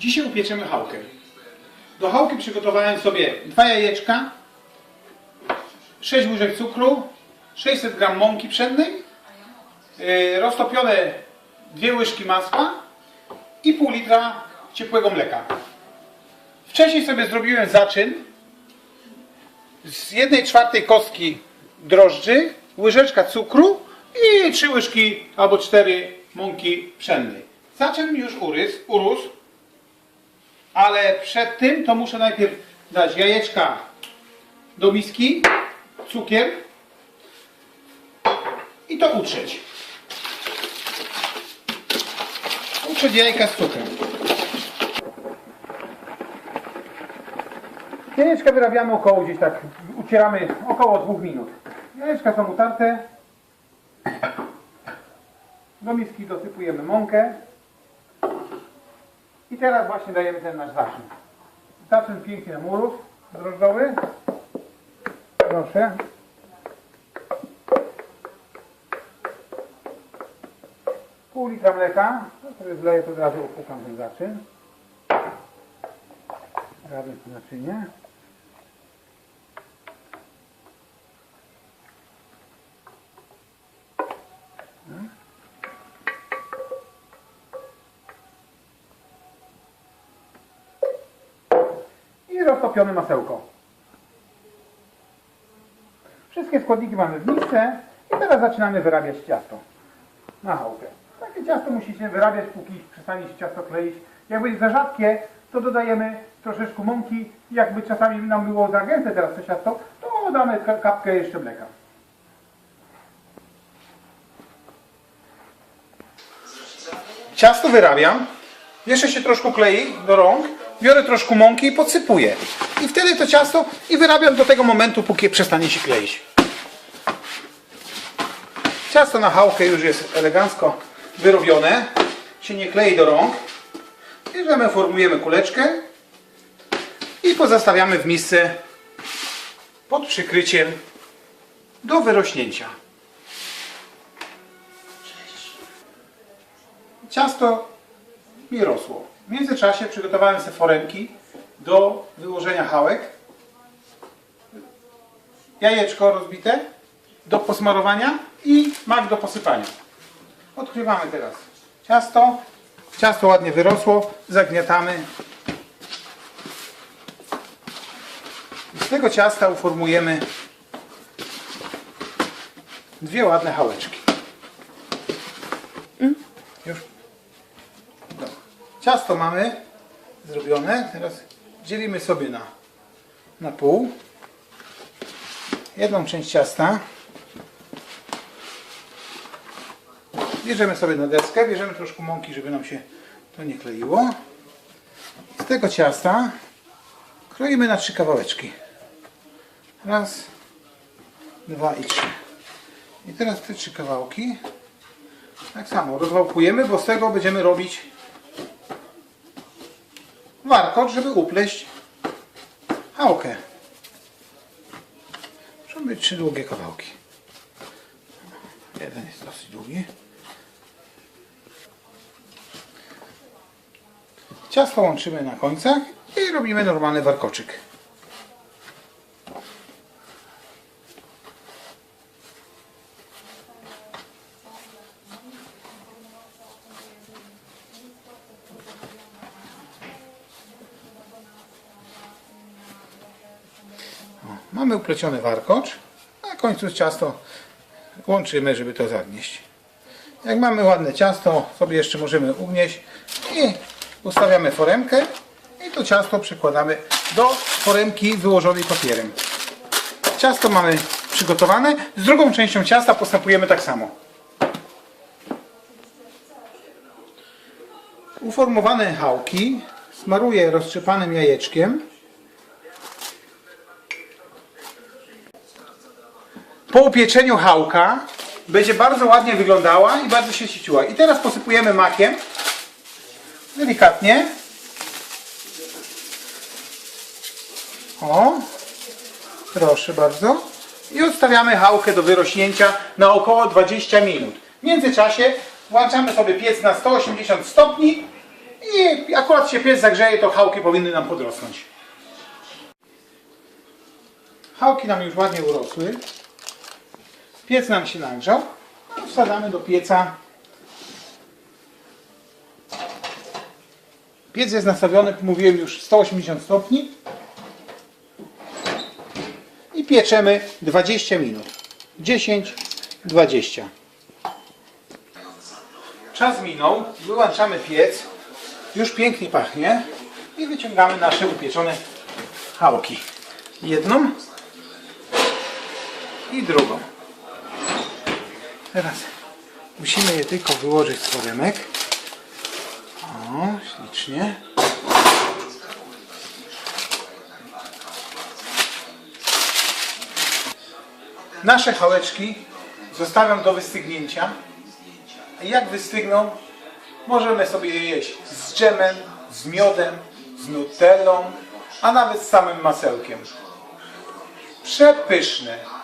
Dzisiaj upieczemy chałkę. Do chałki przygotowałem sobie dwa jajeczka, 6 łyżek cukru, 600 g mąki pszennej, yy, roztopione dwie łyżki masła i pół litra ciepłego mleka. Wcześniej sobie zrobiłem zaczyn z jednej czwartej kostki drożdży, łyżeczka cukru i trzy łyżki albo cztery mąki pszennej. Zaczyn już urósł, urósł, ale przed tym to muszę najpierw dać jajeczka do miski, cukier i to utrzeć. Utrzeć jajka z cukrem. Jajeczka wyrabiamy około gdzieś tak, ucieramy około dwóch minut. Jajeczka są utarte. Do miski dosypujemy mąkę. I teraz właśnie dajemy ten nasz zaczyn. Zaczyn pięknie nam urósł, drożdżowy. Proszę. Pół litra mleka. To sobie wleję, to od razu opłukam ten zaczyn. Razem w naczynie. Roztopione masełko. Wszystkie składniki mamy w misce i teraz zaczynamy wyrabiać ciasto na chałkę. Takie ciasto musicie wyrabiać, póki przestanie się ciasto kleić. Jak będzie za rzadkie, to dodajemy troszeczkę mąki. Jakby czasami nam było za gęste teraz to ciasto, to damy ka- kapkę jeszcze mleka. Ciasto wyrabiam. Jeszcze się troszkę klei do rąk. Biorę troszkę mąki i podsypuję. I wtedy to ciasto i wyrabiam do tego momentu, póki przestanie się kleić. Ciasto na chałkę już jest elegancko wyrobione. Się nie klei do rąk. Bierzemy, formujemy kuleczkę i pozostawiamy w misce pod przykryciem do wyrośnięcia. Ciasto mi rosło. W międzyczasie przygotowałem sobie foremki do wyłożenia chałek. Jajeczko rozbite do posmarowania i mak do posypania. Odkrywamy teraz ciasto. Ciasto ładnie wyrosło, zagniatamy. I z tego ciasta uformujemy dwie ładne chałeczki. Już? Ciasto mamy zrobione. Teraz dzielimy sobie na, na pół. Jedną część ciasta. Bierzemy sobie na deskę, bierzemy troszkę mąki, żeby nam się to nie kleiło. Z tego ciasta kroimy na trzy kawałeczki. Raz, dwa i trzy. I teraz te trzy kawałki tak samo rozwałkujemy, bo z tego będziemy robić warkot, żeby upleść chałkę. Muszą być trzy długie kawałki. Jeden jest dosyć długi. Ciasto łączymy na końcach i robimy normalny warkoczyk. Mamy upleciony warkocz. Na końcu ciasto łączymy, żeby to zagnieść. Jak mamy ładne ciasto, sobie jeszcze możemy ugnieść i ustawiamy foremkę i to ciasto przykładamy do foremki wyłożonej papierem. Ciasto mamy przygotowane. Z drugą częścią ciasta postępujemy tak samo. Uformowane chałki smaruję roztrzepanym jajeczkiem. Po upieczeniu chałka będzie bardzo ładnie wyglądała i bardzo się sieciła. I teraz posypujemy makiem. Delikatnie. O, proszę bardzo. I odstawiamy chałkę do wyrośnięcia na około 20 minut. W międzyczasie włączamy sobie piec na 180 stopni I akurat się piec zagrzeje, to chałki powinny nam podrosnąć. Chałki nam już ładnie urosły. Piec nam się nagrzał. No, Wsadzamy do pieca. Piec jest nastawiony, mówiłem już, 180 stopni. I pieczemy 20 minut. 10-20. Czas minął, wyłączamy piec. Już pięknie pachnie. I wyciągamy nasze upieczone chałki. Jedną i drugą. Teraz musimy je tylko wyłożyć z foremek. O, ślicznie. Nasze chałeczki zostawiam do wystygnięcia. Jak wystygną, możemy sobie je jeść z dżemem, z miodem, z nutellą, a nawet z samym masełkiem. Przepyszne.